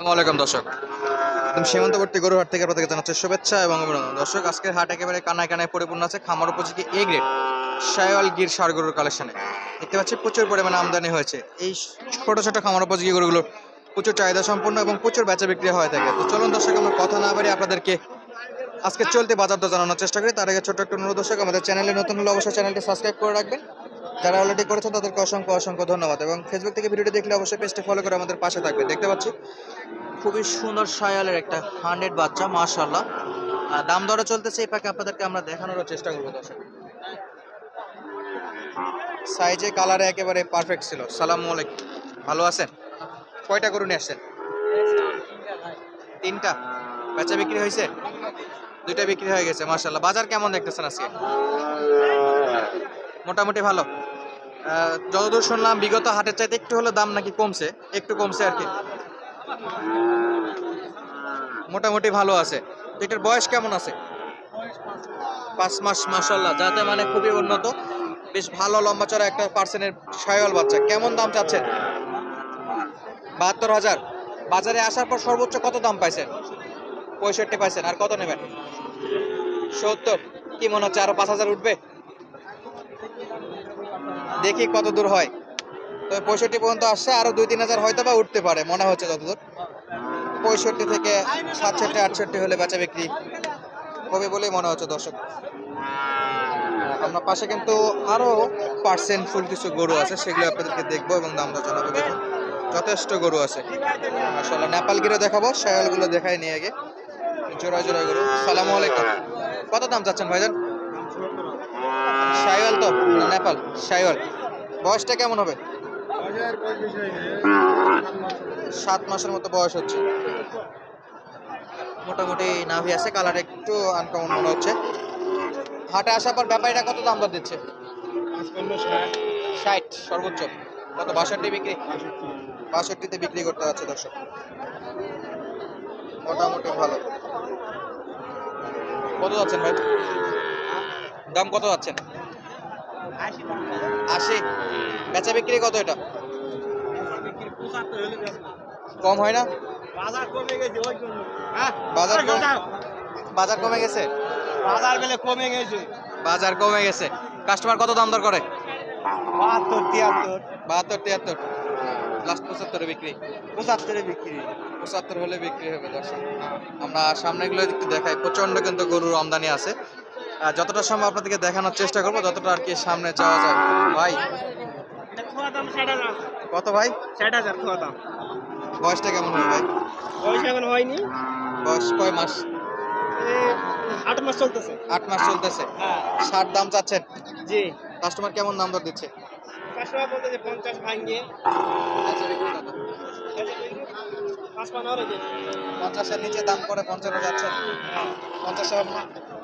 আসসালামু আলাইকুম, দর্শক। একদম সীমান্তবর্তী গরুর হাট থেকে আপনাদেরকে জানাচ্ছি শুভেচ্ছা এবং অভিনন্দন। দর্শক, আজকের হাট একেবারে কানায় কানায় পরিপূর্ণ আছে। খামার উপযোগী এ গ্রেড শায়াল গির সার গরুর কালেকশনে। দেখতে পাচ্ছি প্রচুর পরিমাণে আমদানি হয়েছে। এই ছোট ছোট খামার উপযোগী গরুগুলো প্রচুর চাহিদা সম্পন্ন এবং প্রচুর বেচা বিক্রি হয়ে থাকে। তো চলুন, দর্শক, আমরা কথা না বাড়ি আপনাদেরকে আজকে চলতে বাজার দর জানানোর চেষ্টা করি। তার আগে ছোট্ট একটা অনুরোধ, দর্শক, আমাদের চ্যানেলে নতুন হলে অবশ্যই চ্যানেলটি সাবস্ক্রাইব করে রাখবেন। যারা অলরেডি করেছেন, তাদেরকে অসংখ্য অসংখ্য ধন্যবাদ। এবং ফেসবুক থেকে ভিডিওটি দেখলে অবশ্যই পেজটি ফলো করে আমাদের পাশে থাকবে। দেখতে পাচ্ছি, খুবই সুন্দর শায়ালের একটা হান্ড্রেড বাচ্চা মাশাল্লাহ দাম দরে চলতেছে এই পাকে আপনাদেরকে আমরা দেখানোর চেষ্টা করব, দর্শক। সাইজে কালারে একেবারে পারফেক্ট ছিল। সালাম আলাইকুম। ভালো আছেন? কয়টা গরু নিয়ে আসছেন? তিনটা। বেচা বিক্রি হয়েছে? দুইটা বিক্রি হয়ে গেছে মাশাল্লাহ বাজার কেমন দেখতেছেন আজকে? মোটামুটি ভালো? যতদূর শুনলাম, বিগত হাটের চাইতে একটু হলে দাম নাকি কমছে, একটু কমছে আর কি। মোটামুটি ভালো আছে। এটার বয়স কেমন আছে? পাঁচ মাস মাসাল্লাহ যাতে মানে খুবই উন্নত। বেশ ভালো লম্বা চড়া একটা পার্সেন্টের সায়ল বাচ্চা। কেমন দাম চাচ্ছেন? বাহাত্তর হাজার। বাজারে আসার পর সর্বোচ্চ কত দাম পাইছেন? পঁয়ষট্টি পাইছেন। আর কত নেবেন? সত্তর। কি মনে হচ্ছে আরও পাঁচ হাজার উঠবে? দেখি কত দূর হয়। তো পঁয়ষট্টি পর্যন্ত আসছে, আরও দুই, তিন হাজার হয়তো বা উঠতে পারে, মনে হচ্ছে যতদূর। পঁয়ষট্টি থেকে সাতষট্টি, আটষট্টি হলে বেচা বিক্রি হবে বলেই মনে হচ্ছে দর্শক। আপনার পাশে কিন্তু আরও পার্সেন্ট ফুল কিছু গরু আছে, সেগুলো আপনাদেরকে দেখব এবং দামটা জানাব দেখুন। যথেষ্ট গরু আছে। আসলে নেপালগিরও দেখাবো, শায়ালগুলো দেখাই নিয়ে আগে। জোড়ায় জোড়ায় গরু। সালামু আলাইকুম। কত দাম চাচ্ছেন ভাইজান? শায়াল তো, নেপাল শায়াল বয়সটা কেমন হবে? সাত মাসের মতো বয়স হচ্ছে। মোটামুটি নাভি আছে, কালার একটু আনকমন মনে হচ্ছে। হাটে আসার পর ব্যাপারীরা কত দাম দর দিচ্ছে? ষাট, সর্বোচ্চ। কত, বাষট্টি বিক্রি? বাষট্টিতে বিক্রি করতে হচ্ছে দর্শক। মোটামুটি ভালো। কত যাচ্ছেন ভাই? দাম কত যাচ্ছেন? আশি বেচা বিক্রি কত এটা? কম হয় না? বাজার কমে গেছে ওই জন্য। হ্যাঁ? বাজার কম- যাও। বাজার কমে গেছে? বাজার বেলে কমে গেছে। বাজার কমে গেছে। কাস্টমার কত দাম দর করে? বাহাত্তর তিয়াত্তর। বাহাত্তর তিয়াত্তর। লাস্ট পঁচাত্তরে বিক্রি। পঁচাত্তরে বিক্রি। পঁচাত্তর হলে বিক্রি হবে দর্শক। আমরা সামনেগুলো একটু দেখাই। প্রচণ্ড কিন্তু গরুর আমদানি আছে। যতটা সম্ভব আপনাদেরকে দেখানোর চেষ্টা করব যতটা আর কি সামনে যাওয়া যায়। ভাই কত ভাই? ষাট হাজার খোয়া দাম বয়সটা কেমন হবে ভাই? বয়স এখন হয়নি বয়স কয় মাস? আট মাস চলতেছে। আট মাস চলতেছে ষাট দাম চাচ্ছেন? জি। কাস্টমার কেমন দাম দর দিচ্ছে? কাস্টমার পঞ্চাশ পঞ্চাশের নিচে দাম করে পঞ্চান্ন যাচ্ছেন হ্যাঁ। পঞ্চাশ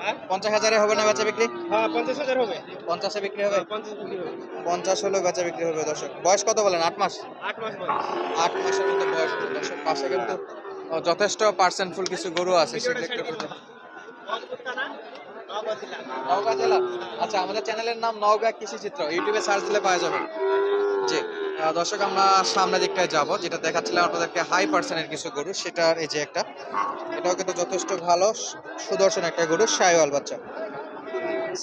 হ্যাঁ? পঞ্চাশ হাজারে হবে না বেচা বিক্রি? হ্যাঁ পঞ্চাশ হাজার হবে। পঞ্চাশে বিক্রি হবে? পঞ্চাশ বিক্রি হবে। পঞ্চাশ হলেও বেচা বিক্রি হবে দর্শক। বয়স কত বলেন? আট মাস? আট মাস বয়স। আট মাসের মতো বয়স দর্শক। পাশে কিন্তু যথেষ্ট পার্সেন্ট ফুল কিছু গরু আছে একটু নওগাঁ জেলা। আচ্ছা আমাদের চ্যানেলের নাম নওগাঁ কৃষি চিত্র ইউটিউবে সার্চ দিলে পাওয়া যাবে। জি। দর্শক, আমরা সামনের দিকটায় যাব, যেটা দেখাচ্ছিলাম আপনাদেরকে হাই পার্সেন্টের কিছু গরু, সেটার এই যে একটা, এটাও কিন্তু যথেষ্ট ভালো সুদর্শন একটা গরু সাইওয়াল বাচ্চা।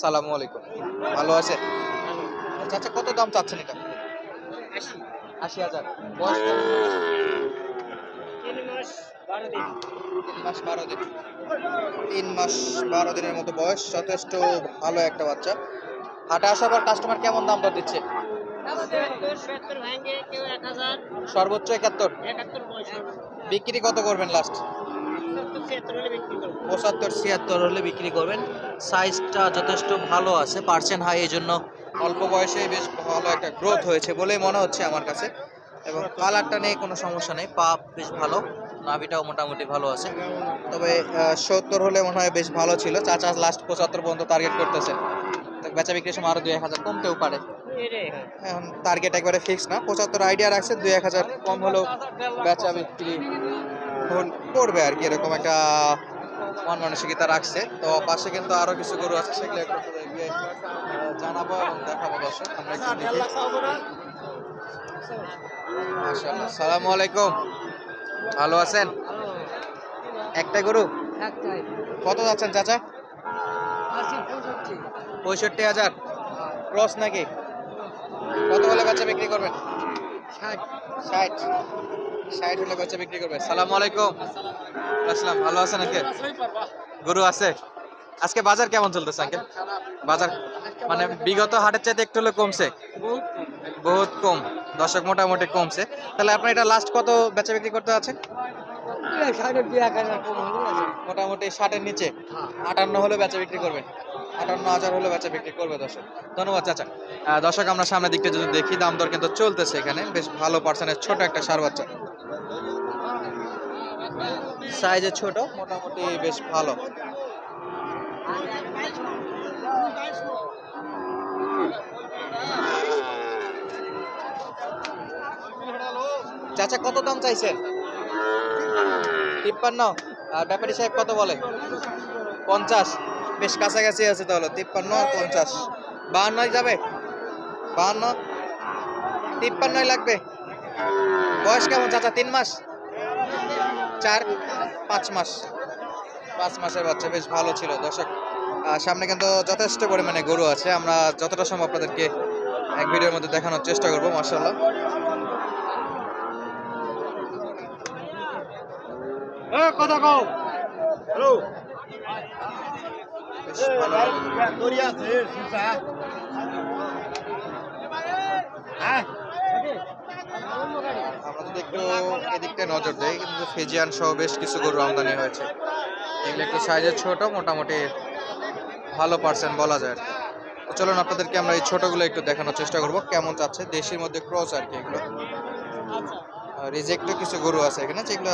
সালামু আলাইকুম। ভালো আছে আচ্ছা কত দাম চাচ্ছেন এটা? আশি। হাজার। মাস বারো দিন। তিন মাস বারো দিনের মতো বয়স, যথেষ্ট ভালো একটা বাচ্চা। হাটে আসার পর কাস্টমার কেমন দাম দিচ্ছে? সর্বোচ্চ একাত্তর? বিক্রি কত করবেন লাস্ট পঁচাত্তর ছিয়াত্তর হলে বিক্রি করবেন। সাইজটা যথেষ্ট ভালো আছে পার্সেন্ট হাই এই জন্য অল্প বয়সে বেশ ভালো একটা গ্রোথ হয়েছে বলেই মনে হচ্ছে আমার কাছে। এবং কালারটা নেই কোনো সমস্যা নেই পা বেশ ভালো নাভিটাও মোটামুটি ভালো আছে। তবে সত্তর হলে মনে হয় বেশ ভালো ছিল। চাচা লাস্ট পঁচাত্তর পর্যন্ত টার্গেট করতেছে। বেচা বিক্রির সময় আরও দুই এক হাজার কমতেও পারে। টার্গেট একবারে ফিক্স না পঁচাত্তর আইডিয়া রাখছে দুই এক হাজার কম হলেও বেচা বিক্রি করবে আর কি এরকম একটা মন মানসিকতা রাখছে। তো পাশে কিন্তু আরও কিছু গরু আছে সেগুলো একটু জানাব এবং দেখাবো দর্শক আমরা একটু দেখি। মাশাআল্লাহ সালামু আলাইকুম। ভালো আছেন? একটা গরু? কত যাচ্ছেন চাচা? পঁয়ষট্টি। পঁয়ষট্টি হাজার। ক্রস নাকি? কত হলে বাচ্চা বিক্রি করবেন? ষাট। ষাট। হলে বাচ্চা বিক্রি করবে সালাম আলাইকুম। আসসালাম ভালো আছেন আঙ্কেল গরু আছে? আজকে বাজার কেমন চলতেছে আঙ্কেল? বাজার মানে বিগত হাটের চাইতে একটু হলে কমছে? বহুত কম। দশক মোটামুটি কমছে। তাহলে আপনার এটা লাস্ট কত বেচা বিক্রি করতে আছে? মোটামুটি ষাটের নিচে। আটান্ন হলে বেচা বিক্রি করবেন। আটান্ন হাজার হলে বেচা বিক্রি করবে দর্শক। ধন্যবাদ, চাচা। দর্শক, আমরা সামনের দিকটা যদি দেখি, দাম দর কিন্তু চলতেছে এখানে। বেশ ভালো পার্সেন্টের ছোট একটা সার বাচ্চা। সাইজে ছোট, মোটামুটি বেশ ভালো। চাচা, কত দাম চাইছেন? তিপ্পান্ন। আর ব্যাপারী সাহেব কত বলে? পঞ্চাশ। বেশ কাছাকাছি আছে তাহলে, তিপ্পান্ন আর পঞ্চাশ। বাহান্নয় যাবে? বাহান্ন। তিপ্পান্নয় লাগবে। বয়স কেমন চাচা, তিন মাস? চার, পাঁচ মাস। পাঁচ মাসের বাচ্চা, বেশ ভালো ছিল। দর্শক সামনে কিন্তু যথেষ্ট পরিমাণে গরু আছে। আমরা যতটা সম্ভব আপনাদেরকে এক ভিডিওর মধ্যে দেখানোর চেষ্টা করব মার্শাল্লাহ কথা কও। হ্যালো। আমরা যদি একটু এদিকটা নজর দেই, কিন্তু ফেজিয়ান সহ বেশ কিছু গরু আমদানি হয়েছে। এগুলো একটু সাইজে ছোট, মোটামুটি ভালো পার্সেন্ট বলা যায়। তো চলুন আপনাদেরকে আমরা এই ছোটগুলো একটু দেখানোর চেষ্টা করব, কেমন চাচ্ছে। দেশের মধ্যে ক্রস আর কি এগুলো। রিজেক্টও কিছু গরু আছে এখানে, যেগুলো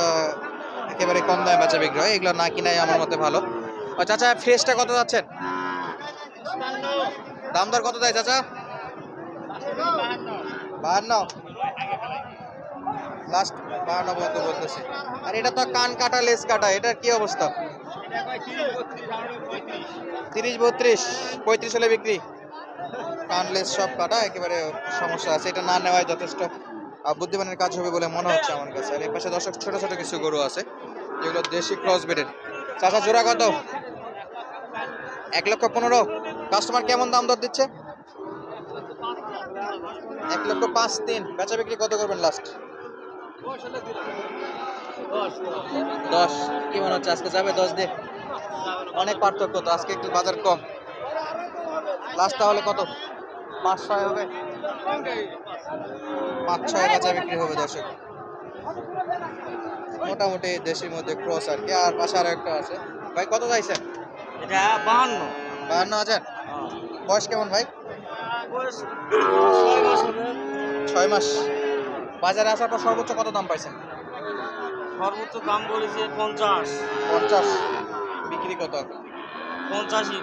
একেবারে কম দামে বেচা বিক্রি হয়, এগুলো না কিনাই আমার মতে ভালো। চাচা, ফ্রেশটা কত যাচ্ছেন? দাম দর কত দেয় চাচা? বাহান্ন। লাস্ট বাহান্ন পর্যন্ত বলতেছে। আর এটা তো কান কাটা লেস কাটা, এটার কি অবস্থা? তিরিশ বত্রিশ, পঁয়ত্রিশ হলে বিক্রি। কান লেস সব কাটা, একেবারে সমস্যা আছে, এটা না নেওয়াই যথেষ্ট। বুদ্ধিমানের কাজ হবে বলে মনে হচ্ছে আমার কাছে। আর এই পাশে দর্শক, ছোট ছোট কিছু গরু আছে, যেগুলো দেশি ক্রস বেডের চাচা, জোড়া কত? এক লক্ষ পনেরো। কাস্টমার কেমন দাম দর দিচ্ছে? এক লক্ষ পাঁচ তিন। বেচা বিক্রি কত করবেন লাস্ট দশ। কি মনে হচ্ছে, আজকে যাবে দশ দিয়ে? অনেক পার্থক্য তো, আজকে একটু বাজার কম। লাস্ট তাহলে কত? পাঁচ ছয় হবে? পাঁচ ছয় বেচা বিক্রি হবে দর্শক। মোটামুটি দেশের মধ্যে ক্রস আর কি, আর পাশে আর একটা আছে। ভাই, কত চাইছেন? এটা বাহান্ন। বাহান্ন হাজার। বয়স কেমন ভাই? বয়স ছয় মাস হবে। ছয় মাস। বাজারে আসার পর সর্বোচ্চ কত দাম পাইছেন? সর্বোচ্চ দাম বলেছে পঞ্চাশ। পঞ্চাশ। বিক্রি কত? পঞ্চাশই।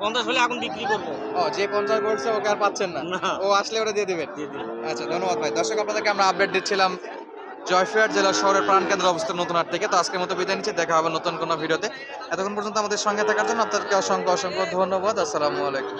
পঞ্চাশ হলে এখন বিক্রি করব। ও যে পঞ্চাশ বলছে ওকে আর পাচ্ছেন না। ও আসলে ওটা দিয়ে দিবেন। আচ্ছা ধন্যবাদ ভাই। দর্শক আপনাদেরকে আমরা আপডেট দিচ্ছিলাম। জয়ফিয়ার জেলা শহরের প্রাণকেন্দ্রে অবস্থিত নতুন হাট থেকে। তো আজকের মতো বিদায় নিচ্ছি, দেখা হবে নতুন কোনো ভিডিওতে। এতক্ষণ পর্যন্ত আমাদের সঙ্গে থাকার জন্য আপনাদেরকে অসংখ্য অসংখ্য ধন্যবাদ। আসসালামু আলাইকুম।